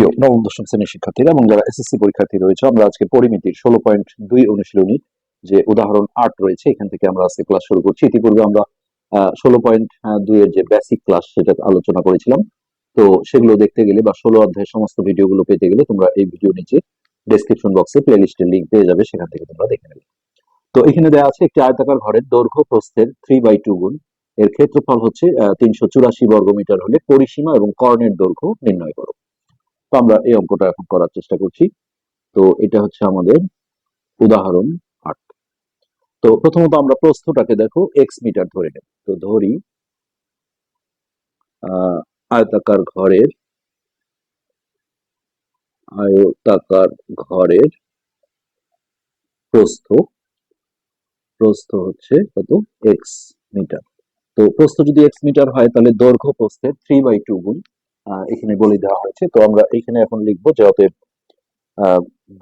প্রিয় নবম দশম শ্রেণির শিক্ষার্থীরা এবং যারা এসএসসি পরীক্ষার্থী রয়েছে, আমরা আজকে পরিমিতির ষোলো পয়েন্ট দুই অনুশীলনীর যে উদাহরণ আট রয়েছে, এখান থেকে আমরা আজকে ক্লাস শুরু করছি। ইতিপূর্বে আমরা ষোলো পয়েন্ট দুই এর যে বেসিক ক্লাস সেটা আলোচনা করেছিলাম। তো সেগুলো দেখতে গেলে বা ষোলো অধ্যায়ের সমস্ত ভিডিওগুলো পেতে গেলে তোমরা এই ভিডিও নিচে ডেসক্রিপশন বক্সে প্লে লিস্টের লিঙ্ক পেয়ে যাবে, সেখান থেকে তোমরা দেখে নেবে। তো এখানে দেওয়া আছে একটি আয়তাকার ঘরের দৈর্ঘ্য প্রস্থের থ্রি বাই টু গুণ। এর ক্ষেত্রফল হচ্ছে তিনশো চুরাশি বর্গমিটার হলে পরিসীমা এবং কর্ণের দৈর্ঘ্য নির্ণয় করো। তো আমরা এই অঙ্কটা এখন করার চেষ্টা করছি। তো এটা হচ্ছে আমাদের উদাহরণ আট। তো প্রথমত আমরা প্রস্থটাকে দেখো এক্স মিটার ধরে নেব। তো ধরি আয়তাকার ঘরের আয়তাকার ঘরের প্রস্থ প্রস্থ হচ্ছে কত? X metre. তো প্রস্থ যদি এক্স মিটার হয়, তাহলে দৈর্ঘ্য প্রস্থের থ্রি বাই টু গুণ এখানে বলে দেওয়া হয়েছে। তো আমরা এখানে এখন লিখব যে অতএব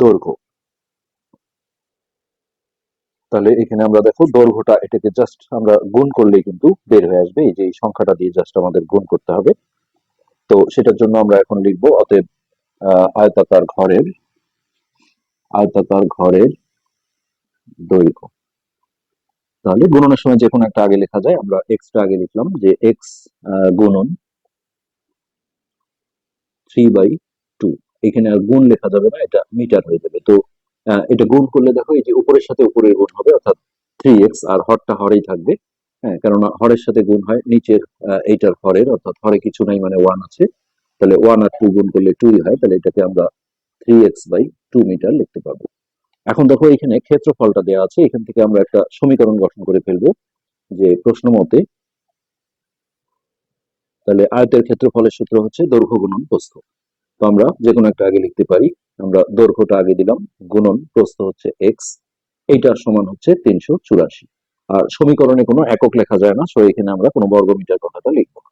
দৈর্ঘ্য। তাহলে এখানে আমরা দেখো, দৈর্ঘ্যটা এটাকে জাস্ট আমরা গুণ করলেই কিন্তু বের হয়ে আসবে। এই যে এই সংখ্যাটা দিয়ে জাস্ট আমাদের গুণ করতে হবে। তো সেটার জন্য আমরা এখন লিখব, অতএব আয়তাকার ঘরের আয়তাকার ঘরের দৈর্ঘ্য। তাহলে গুণনের সময় যে কোনো একটা আগে লেখা যায়। আমরা এক্সটা আগে লিখলাম যে এক্স গুণন থ্রি বাই টু এখানে আর গুণ লেখা যাবে না, এটা মিটার হয়ে যাবে। তো এটা গুণ করলে দেখো এই যে উপরের সাথে উপরের গুণ হবে, অর্থাৎ থ্রি এক্স আর হরটা হরেই থাকবে। হ্যাঁ কেননা হরের সাথে গুণ হয়, নিচের এইটার হরের, অর্থাৎ হরে কিছু নাই মানে ওয়ান আছে। তাহলে ওয়ান আর টু গুণ করলে টুই হয়, তাহলে এটাকে আমরা three X by two metre লিখতে পারব। এখন দেখো এখানে ক্ষেত্রফলটা দেওয়া আছে, এখান থেকে আমরা একটা সমীকরণ গঠন করে ফেলব, যে প্রশ্ন মতে তাহলে আয়তের ক্ষেত্রফলের সূত্র হচ্ছে দৈর্ঘ্য গুণন প্রস্থ। তো আমরা যে কোনো একটা আগে লিখতে পারি। আমরা দৈর্ঘ্যটা আগে দিলাম, গুণন প্রস্থ হচ্ছে এক্স এইটার সমান হচ্ছে তিনশো চুরাশি। আর সমীকরণে কোনো একক লেখা যায় না, সো এখানে আমরা কোনো বর্গমিটার কথাটা লিখব না।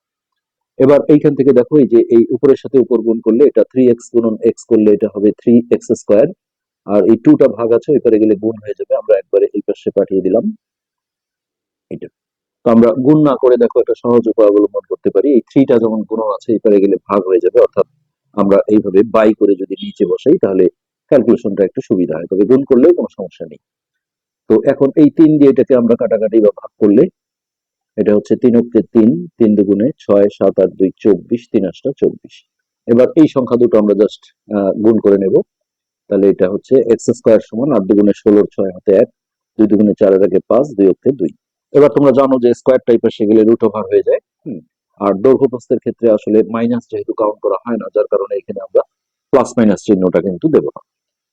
এবার এইখান থেকে দেখো, এই যে এই উপরের সাথে উপর গুণ করলে এটা থ্রি এক্স গুণন এক্স করলে এটা হবে থ্রি এক্স স্কোয়ার আর এই টুটা ভাগ আছে ওই পারে গেলে গুণ হয়ে যাবে। আমরা একবারে এই পাশে পাঠিয়ে দিলাম। এটা তো আমরা গুণ না করে দেখো একটা সহজ উপায় অবলম্বন করতে পারি। এই থ্রিটা যেমন গুণ আছে এই পারে গেলে ভাগ হয়ে যাবে, অর্থাৎ আমরা এইভাবে বাই করে যদি নিচে বসাই, তাহলে ক্যালকুলেশনটা একটু সুবিধা হয়। তবে গুণ করলেও কোনো সমস্যা নেই। তো এখন এই তিন দিয়ে এটাকে আমরা কাটাকাটি বা ভাগ করলে, এটা হচ্ছে তিন অক্ষে তিন তিন দুগুণে ছয়, সাত, আট, দুই, চব্বিশ, তিন আটটা চব্বিশ। এবার এই সংখ্যা দুটো আমরা জাস্ট গুণ করে নেব। তাহলে এটা হচ্ছে এক্স স্কোয়ার সমান আট দুগুণে ষোলোর ছয় হাতে এক, দুই দুগুণে চারের আগে পাঁচ, দুই অক্ষে দুই। এবার তোমরা জানো যে স্কোয়ার টাইপের সেগুলো রুট ওভার হয়ে যায় আর দৈর্ঘ্য প্রস্থের ক্ষেত্রে আসলে মাইনাস যেহেতু কাউন্ট করা হয় না, যার কারণে এখানে আমরা প্লাস মাইনাস চিহ্নটা কিন্তু দেবো না।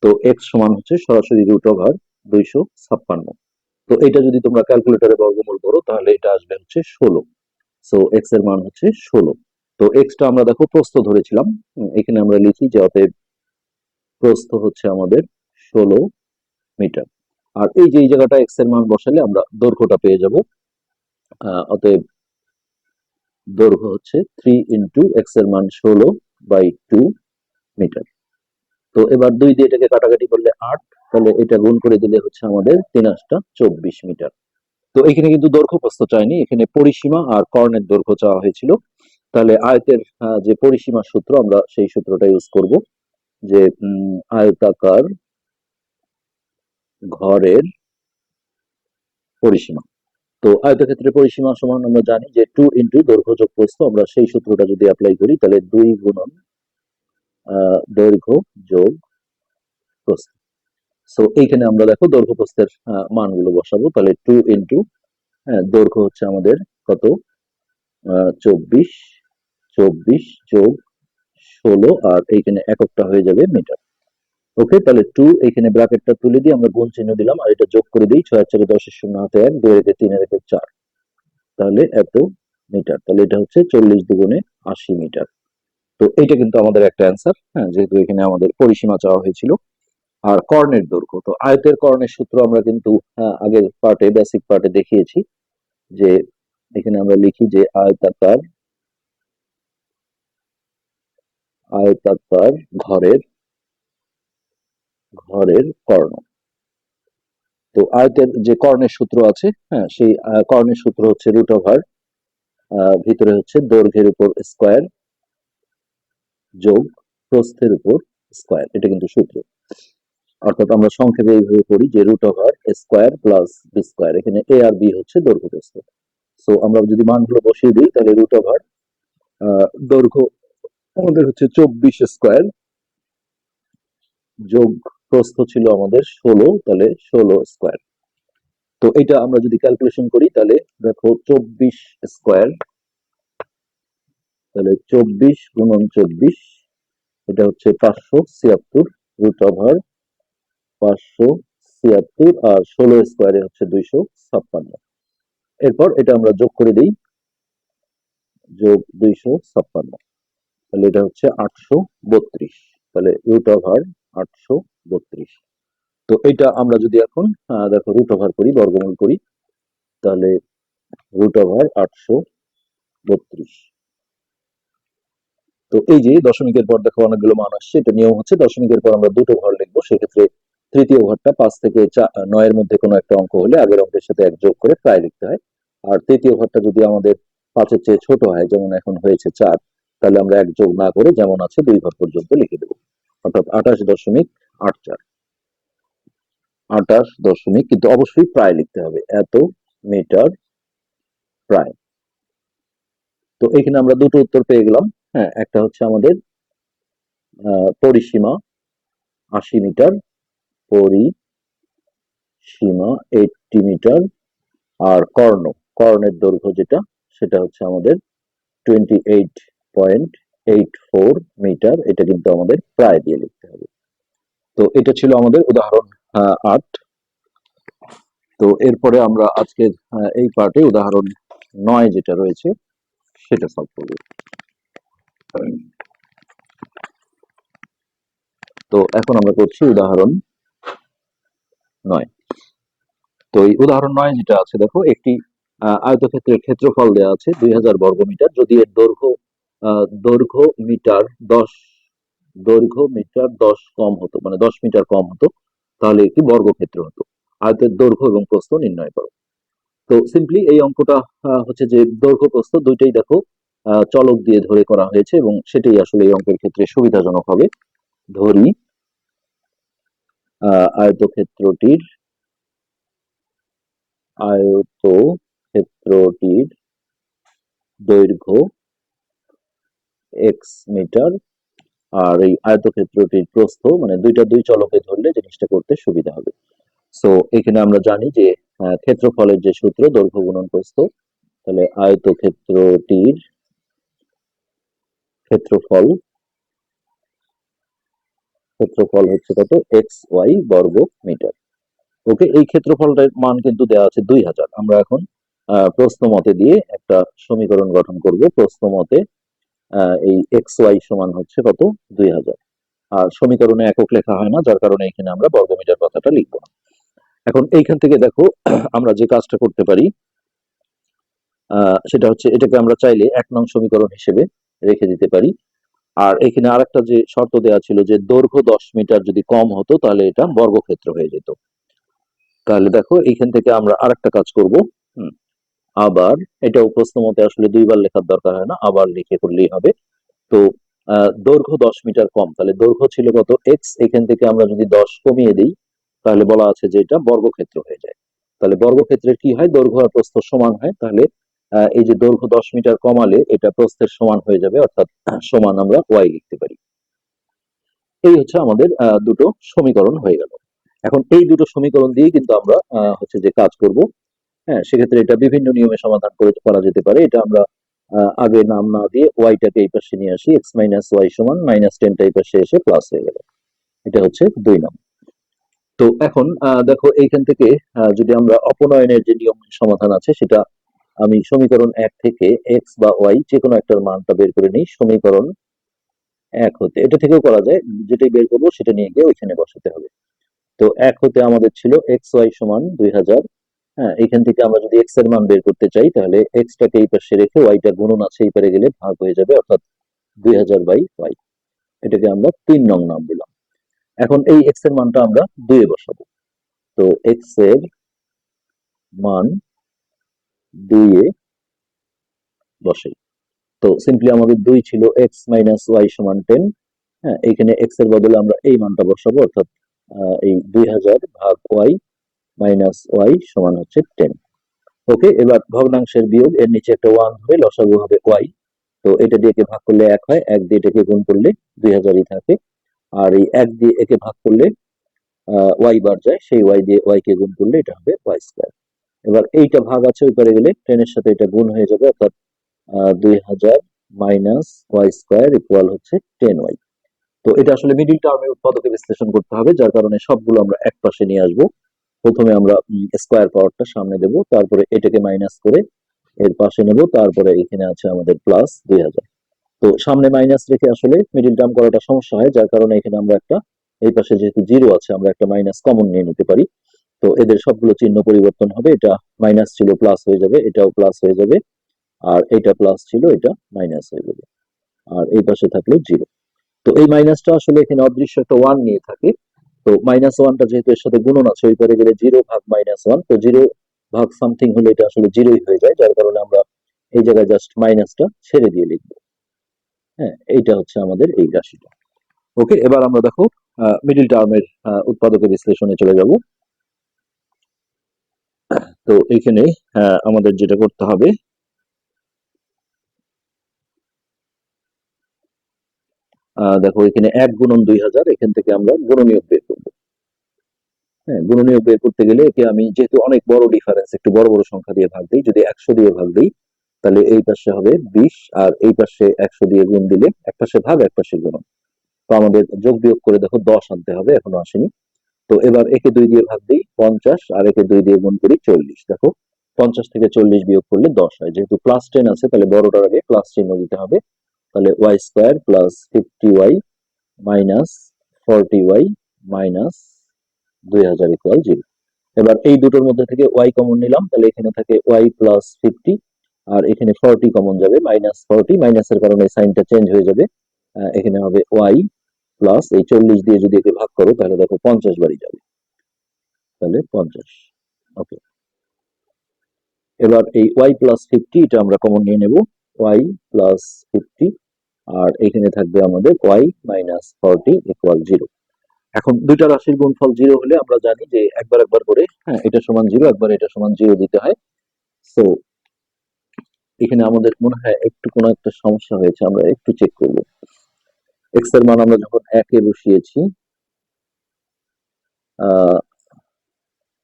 তো এক্স সমান হচ্ছে সরাসরি রুট ওভার দুইশো ছাপ্পান্ন। তো এটা যদি তোমরা ক্যালকুলেটারে বর্গমূল করো, তাহলে এটা আসবে হচ্ছে ষোলো। সো এক্সের মান হচ্ছে ষোলো। তো এক্সটা আমরা দেখো প্রস্থ ধরেছিলাম এখানে আমরা লিখি যে অতএব প্রস্থ হচ্ছে আমাদের ষোলো মিটার। আর এই যে, এই জায়গাটা এক্সের মান বসালে আমরা দৈর্ঘ্যটা পেয়ে যাব। অতএব দৈর্ঘ্য হচ্ছে থ্রি ইন্টু এক্সের মান ষোলো বাই টু মিটার তো এবার দুই দিয়ে এটাকে কাটাকাটি করলে আট, তাহলে এটা গুণ করে দিলে হচ্ছে আমাদের তিন আটটা চব্বিশ মিটার তো এখানে কিন্তু দৈর্ঘ্য প্রস্থ চাইনি, এখানে পরিসীমা আর কর্ণের দৈর্ঘ্য চাওয়া হয়েছিল। তাহলে আয়তের যে পরিসীমার সূত্র, আমরা সেই সূত্রটা ইউজ করব যে আয়তাকার ঘরের পরিসীমা। তো আয়তক্ষেত্রের পরিসীমা সমান আমরা জানি যে টু ইন্টু দৈর্ঘ্য যোগ প্রস্থ, আমরা সেই সূত্রটা যদি অ্যাপ্লাই করি, তাহলে দুই গুণন দৈর্ঘ্য যোগ প্রস্থ। সো এইখানে আমরা দেখো দৈর্ঘ্য প্রস্থের মানগুলো বসাবো। তাহলে টু ইন্টু হ্যাঁ দৈর্ঘ্য হচ্ছে আমাদের কত? চব্বিশ চব্বিশ যোগ ষোলো, আর এইখানে এককটা হয়ে যাবে মিটার। ওকে, তাহলে টু এখানে ব্র্যাকেটটা তুলে দিয়ে আমরা গুণ চিহ্ন দিলাম, আর এটা যোগ করে দিই, ছয় চারে দশের শূন্য হাতে এক, দুই একে তিন একে চার। তাহলে এত মিটার তাহলে এটা হচ্ছে চল্লিশ দুগুণে আশি মিটার তো এটা কিন্তু আমাদের একটা অ্যান্সার হ্যাঁ যেহেতু এখানে আমাদের পরিসীমা চাওয়া হয়েছিল। আর কর্ণের দৈর্ঘ্য, তো আয়তের কর্ণের সূত্র আমরা কিন্তু আগের পার্টে বেসিক পার্টে দেখিয়েছি যে এখানে আমরা লিখি যে আয়তাকার আয়তাকার ঘরের ঘরের কর্ণ। তো আয়তের যে কর্ণের সূত্র আছে হ্যাঁ সেই কর্ণের সূত্র হচ্ছে রুট ওভার ভিতরে হচ্ছে দৈর্ঘ্যের উপর স্কোয়ার যোগ প্রস্থের উপর স্কোয়ার এটা কিন্তু সূত্র। অর্থাৎ আমরা সংক্ষেপে এইভাবে করি যে root over square plus B square এখানে এ আর বি হচ্ছে দৈর্ঘ্য প্রস্থ। সো আমরা যদি মানগুলো বসিয়ে দিই, তাহলে রুট ওভার দৈর্ঘ্য আমাদের হচ্ছে চব্বিশ স্কোয়ার যোগ প্রস্থ ছিল আমাদের ষোলো, তাহলে ষোলো স্কোয়ার তো এটা আমরা যদি ক্যালকুলেশন করি, তাহলে দেখো চব্বিশ স্কোয়ার তাহলে চব্বিশ গুণন চব্বিশ, এটা হচ্ছে পাঁচশো ছিয়াত্তর রুট ওভার পাঁচশো ছিয়াত্তর আর ষোলো স্কোয়ারে হচ্ছে দুইশো ছাপ্পান্ন। এরপর এটা আমরা যোগ করে দিই, যোগ দুইশো ছাপ্পান্ন। তাহলে এটা হচ্ছে আটশো বত্রিশ। তাহলে রুট ওভার আটশো বত্রিশ। তো এটা আমরা যদি এখন দেখো রুট ওভার করি, বর্গমূল করি, তাহলে রুট ওভার আটশো বত্রিশ। তো এই যে দশমিকের পর দেখো অনেকগুলো মান আসছে, এটা নিয়ম হচ্ছে দশমিকের পর আমরা দুটো ঘর লিখব, সেক্ষেত্রে তৃতীয় ঘরটা পাঁচ থেকে নয়ের মধ্যে কোনো একটা অঙ্ক হলে আগের অঙ্কের সাথে এক যোগ করে প্রায় লিখতে হয়। আর তৃতীয় ঘরটা যদি আমাদের পাঁচের চেয়ে ছোট হয়, যেমন এখন হয়েছে চার, তাহলে আমরা এক যোগ না করে যেমন আছে দুই ঘর পর্যন্ত লিখে দেবো। অর্থাৎ আঠাশ দশমিক আট চার। আঠাশ দশমিক, কিন্তু অবশ্যই প্রায় লিখতে হবে, এত মিটার প্রায়। তো এখানে আমরা দুটো উত্তর পেয়ে গেলাম। হ্যাঁ একটা হচ্ছে আমাদের পরিসীমা আশি মিটার, পরিসীমা এইটটি মিটার, আর কর্ণ, কর্ণের দৈর্ঘ্য যেটা, সেটা হচ্ছে আমাদের twenty eight point eight four metre, এটা কিন্তু আমাদের প্রায় দিয়ে লিখতে হবে। তো এটা ছিল আমাদের উদাহরণ আট। তো এরপরে আমরা আজকের এই পার্টে উদাহরণ নয় যেটা রয়েছে, সেটা সলভ করব। তো এখন আমরা করছি উদাহরণ নয়। তো এই উদাহরণ নয় যেটা আছে, দেখো, একটি আয়তক্ষেত্রের ক্ষেত্রফল দেওয়া আছে দুই হাজার বর্গমিটার। যদি এর দৈর্ঘ্য দৈর্ঘ্য মিটার দশ, দৈর্ঘ্য মিটার দশ কম হতো মানে দশ মিটার কম হতো, তাহলে একটি বর্গক্ষেত্র হতো। আয়তের দৈর্ঘ্য এবং প্রস্থ নির্ণয় করো। তো সিম্পলি এই অঙ্কটা হচ্ছে যে দৈর্ঘ্য, প্রস্থ দুইটাই দেখো চলক দিয়ে ধরে করা হয়েছে এবং সেটাই আসলে এই অঙ্কের ক্ষেত্রে সুবিধাজনক হবে। ধরি আয়তক্ষেত্রটির আয়তক্ষেত্রটির দৈর্ঘ্য এক্স মিটার আর এই আয়তক্ষেত্রটির প্রস্থ মানে দুইটা দুই চলকে ধরলে জিনিসটা করতে সুবিধা হবে। সো এখানে আমরা জানি যে ক্ষেত্রফলের যে সূত্র, দৈর্ঘ্য গুণন প্রস্থ, তাহলে আয়তক্ষেত্রটির ক্ষেত্রফল ক্ষেত্রফল হচ্ছে কত? এক্স ওয়াই বর্গ মিটার ওকে এই ক্ষেত্রফলটার মান কিন্তু দেওয়া আছে দুই হাজার। আমরা এখন প্রশ্ন মতে দিয়ে একটা সমীকরণ গঠন করব। প্রশ্ন মতে এই এক্স ওয়াই সমান হচ্ছে কত? দুই হাজার। আর সমীকরণে একক লেখা হয় না যার কারণে এখানে আমরা বর্গমিটার কথাটা লিখব না। এখন এইখান থেকে দেখো আমরা যে কাজটা করতে পারি সেটা হচ্ছে এটাকে আমরা চাইলে এক নং সমীকরণ হিসেবে রেখে দিতে পারি। আর এখানে আরেকটা যে শর্ত দেওয়া ছিল যে দৈর্ঘ্য দশ মিটার যদি কম হতো তাহলে এটা বর্গক্ষেত্র হয়ে যেত। তাহলে দেখো এইখান থেকে আমরা আরেকটা কাজ করব। হুম, আবার এটাও প্রশ্ন মতে আসলে দুইবার লেখার দরকার হয় না, আবার লিখে করলেই হবে। তো দৈর্ঘ্য দশ মিটার কম, তাহলে দৈর্ঘ্য ছিল কত? এক্স এখান থেকে আমরা যদি দশ কমিয়ে দিই, তাহলে বলা আছে যে এটা বর্গক্ষেত্র হয়ে যায়। তাহলে বর্গক্ষেত্রের কি হয়? দৈর্ঘ্য আর প্রস্থ সমান হয়, তাহলে এই যে দৈর্ঘ্য দশ মিটার কমালে এটা প্রস্থের সমান হয়ে যাবে, অর্থাৎ সমান আমরা ওয়াই লিখতে পারি। এই হচ্ছে আমাদের দুটো সমীকরণ হয়ে গেল। এখন এই দুটো সমীকরণ দিয়ে কিন্তু আমরা হচ্ছে যে কাজ করব। হ্যাঁ সেক্ষেত্রে এটা বিভিন্ন নিয়মে সমাধান করে করা যেতে পারে। এটা আমরা আগে নাম না দিয়ে ওয়াইটাকে এই পাশে নিয়ে আসি এক্স মাইনাস ওয়াই সমান মাইনাস টেনটা এই পাশে এসে প্লাস হয়ে গেল। এটা হচ্ছে দুই নাম। তো এখন দেখো এইখান থেকে যদি আমরা অপনয়নের যে নিয়ম সমাধান আছে, সেটা আমি সমীকরণ এক থেকে এক্স বা ওয়াই যে কোনো একটার মানটা বের করে নিই, সমীকরণ এক হতে। এটা থেকেও করা যায়, যেটাই বের করব সেটা নিয়ে গিয়ে ওইখানে বসাতে হবে। তো এক হতে আমাদের ছিল এক্স ওয়াই সমান দুই হাজার হ্যাঁ এখান থেকে আমরা যদি এক্সের মান বের করতে চাই, তাহলে এক্সটাকে এই পাশে রেখে ওয়াইটা গুণন আছে, এই পারে গেলে ভাগ হয়ে যাবে, অর্থাৎ দুই হাজার বাই ওয়াই এটাকে আমরা তিন নং নাম দিলাম। এখন এই এক্সের মানটা আমরা দুয়ে বসাবো। তো এক্সের মান দুইয়ে বসাই। তো সিম্পলি আমাদের দুই ছিল এক্স মাইনাস ওয়াই সমান টেন হ্যাঁ এখানে এক্সের বদলে আমরা এই মানটা বসাবো, অর্থাৎ এই দুই হাজার ভাগ ওয়াই মাইনাস ওয়াই সমান হচ্ছে টেন। ওকে, এবার ভগ্নাংশের বিয়োগ, এর নিচে একটা ওয়ান হবে, লসাগু হবে ওয়াই। তো এটা দিয়ে একে ভাগ করলে এক হয়, এক দিয়ে এটাকে গুণ করলে দুই হাজারই থাকে। আর এই এক দিয়ে একে ভাগ করলে ওয়াই বার যায়, সেই ওয়াই দিয়ে ওয়াই কে গুণ করলে এটা হবে ওয়াই স্কোয়ার। এবার এইটা ভাগ আছে, ওই পারে গেলে টেনের সাথে এটা গুণ হয়ে যাবে, অর্থাৎ দুই হাজার মাইনাস ওয়াই স্কোয়ার ইকুয়াল হচ্ছে টেন ওয়াই। তো এটা আসলে মিডিল টার্মের উৎপাদকে বিশ্লেষণ করতে হবে, যার কারণে সবগুলো আমরা এক পাশে নিয়ে আসব। প্রথমে আমরা স্কোয়ার পাওয়ারটা সামনে দেব, তারপরে এটাকে মাইনাস করে এর পাশে নেব, তারপরে এখানে আছে আমাদের প্লাস দুই হাজার। তো সামনে মাইনাস রেখে আসলে মিডিল টার্ম করাটা সমস্যা হয়, যার কারণে এখানে আমরা একটা, এই পাশে যেহেতু জিরো আছে, আমরা একটা মাইনাস কমন নিয়ে নিতে পারি। তো এদের সবগুলো চিহ্ন পরিবর্তন হবে, এটা মাইনাস ছিল প্লাস হয়ে যাবে, এটাও প্লাস হয়ে যাবে, আর এটা প্লাস ছিল, এটা মাইনাস হয়ে যাবে, আর এই পাশে থাকল জিরো তো এই মাইনাসটা আসলে এখানে অদৃশ্য একটা ওয়ান নিয়ে থাকে। তো মাইনাস ওয়ানটা যেহেতু এর সাথে গুণন আছে ওই পারে গেলে জিরো ভাগ মাইনাস ওয়ান তো জিরো ভাগ সামথিং হলে এটা আসলে জিরোই হয়ে যায় যার কারণে আমরা এই জায়গায় জাস্ট মাইনাসটা ছেড়ে দিয়ে লিখব। হ্যাঁ এইটা হচ্ছে আমাদের এই রাশিটা। ওকে এবার আমরা দেখো মিডিল টার্মের উৎপাদকের বিশ্লেষণে চলে যাব। তো এইখানে আহ, আমাদের যেটা করতে হবে দেখো, এখানে এক গুণন দুই হাজার, এখান থেকে আমরা গুণনীয়ক বের করব। হ্যাঁ গুণনীয়ক বের করতে গেলে একে আমি যেহেতু অনেক বড় ডিফারেন্স একটু বড় বড় সংখ্যা দিয়ে ভাগ দিই, যদি একশো দিয়ে ভাগ দিই, তাহলে এই পাশে হবে বিশ, আর এই পাশে একশো দিয়ে গুণ দিলে এক পাশে ভাগ, এক পাশে গুণন। তো আমাদের যোগ বিয়োগ করে দেখো, দশ আনতে হবে, এখনও আসেনি। তো এবার একে দুই দিয়ে ভাগ দিই, পঞ্চাশ, আর একে দুই দিয়ে গুণ করি চল্লিশ। দেখো, পঞ্চাশ থেকে চল্লিশ বিয়োগ করলে দশ হয়। যেহেতু প্লাস টেন আছে, তাহলে বড়টার আগে প্লাস চিহ্ন দিতে হবে। তাহলে Y square plus fifty Y minus forty Y minus দুই হাজার ইকুয়াল জিরো এবার এই দুটোর মধ্যে থেকে ওয়াই কমন নিলাম, তাহলে এখানে থাকে ওয়াই প্লাস ফিফটি আর এখানে ফর্টি কমন যাবে মাইনাস ফর্টি মাইনাসের কারণে সাইনটা চেঞ্জ হয়ে যাবে। এখানে হবে ওয়াই প্লাস এই চল্লিশ দিয়ে যদি একে ভাগ করো, তাহলে দেখো পঞ্চাশ বাড়ি যাবে। তাহলে পঞ্চাশ ওকে এবার এই ওয়াই প্লাস ফিফটি এটা আমরা কমন নিয়ে নেব। ওয়াই প্লাস ফিফটি আর এখানে থাকবে আমাদের Y minus forty equal zero এখন দুইটা রাশির গুণফল জিরো হলে আমরা জানি যে একবার একবার করে হ্যাঁ এটা সমান জিরো একবার এটা সমান জিরো দিতে হয়। সো এখানে আমাদের মনে হয় একটু কোনো একটা সমস্যা হয়েছে আমরা একটু চেক করব। এক্সের মান আমরা যখন একে বসিয়েছি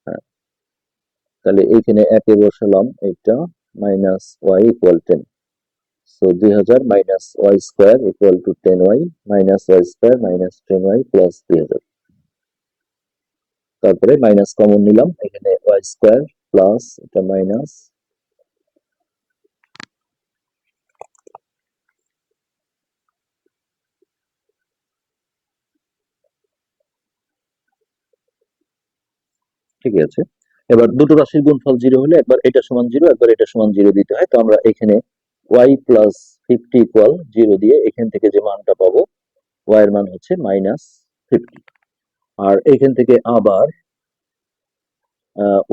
হ্যাঁ, তাহলে এইখানে একে বসালাম এটা minus Y equal ten so দুই হাজার minus Y square equal to ten Y minus Y square minus ten Y plus দুই হাজার তারপরে মাইনাস কমন নিলাম, এখানে ওয়াই স্কোয়ার প্লাস এটা মাইনাস ঠিক আছে। এবার দুটো রাশির গুণফল জিরো হলে একবার এটা সমান জিরো, একবার এটা সমান জিরো দিতে হয়। তো আমরা এখানে Y plus fifty equal zero দিয়ে এখান থেকে যে মানটা পাবো ওয়াই এর মান হচ্ছে মাইনাস ফিফটি আর এখান থেকে আবার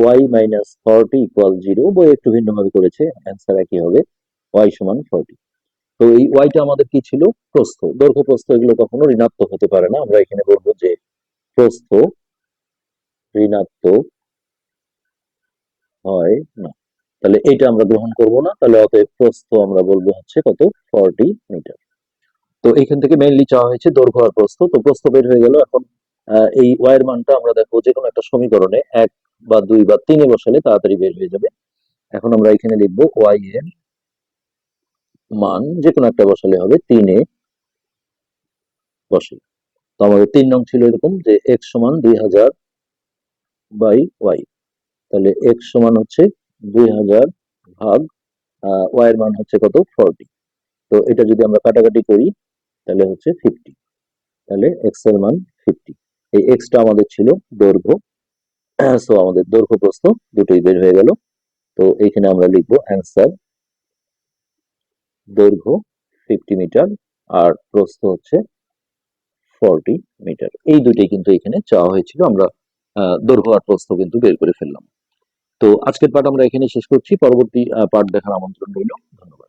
Y minus forty equal zero বই একটু ভিন্নভাবে করেছে অ্যান্সার একই হবে ওয়াই সমান ফর্টি তো এই ওয়াইটা আমাদের কি ছিল? প্রস্থ। দৈর্ঘ্য প্রস্থ এগুলো কখনো ঋণাত্মক হতে পারে না। আমরা এখানে বলব যে প্রস্থ ঋণাত্মক হয় না। তাহলে এটা আমরা গ্রহণ করব না, তাহলে অতএব প্রস্থ আমরা বলব হচ্ছে কত? ফর্টি মিটার তো এইখান থেকে মেইনলি চাওয়া হয়েছে দৈর্ঘ্য আর প্রস্থ, তো প্রস্থ বের হয়ে গেল এখন এই ওয়াই এর মানটা আমরা দেখব যে কোনো একটা সমীকরণে এক বা দুই বা তিনে বসালে তাড়াতাড়ি বের হয়ে যাবে। এখন আমরা এখানে লিখব ওয়াই এর মান যে কোনো একটা বসালে হবে তিনে বসে তো আমাদের তিন নং ছিল এরকম যে এক্স সমান দুই হাজার বাই ওয়াই তাহলে এক্স সমান হচ্ছে দুই হাজার ভাগ ওয়াই এর মান হচ্ছে কত? ফর্টি তো এটা যদি আমরা কাটাকাটি করি, তাহলে হচ্ছে ফিফটি তাহলে এর মান ফিফটি এই আমাদের ছিল দৈর্ঘ্য। সো আমাদের দৈর্ঘ্য দুটোই বের হয়ে গেল। তো আমরা লিখব দৈর্ঘ্য ফিফটি মিটার আর প্রস্থ হচ্ছে ফর্টি মিটার এই দুটোই কিন্তু এখানে চাওয়া হয়েছিল। আমরা দৈর্ঘ্য আর প্রস্থ কিন্তু বের করে ফেললাম। তো আজকের পাঠ আমরা এখানে শেষ করছি। পরবর্তী পাঠ দেখার আমন্ত্রণ রইল। ধন্যবাদ।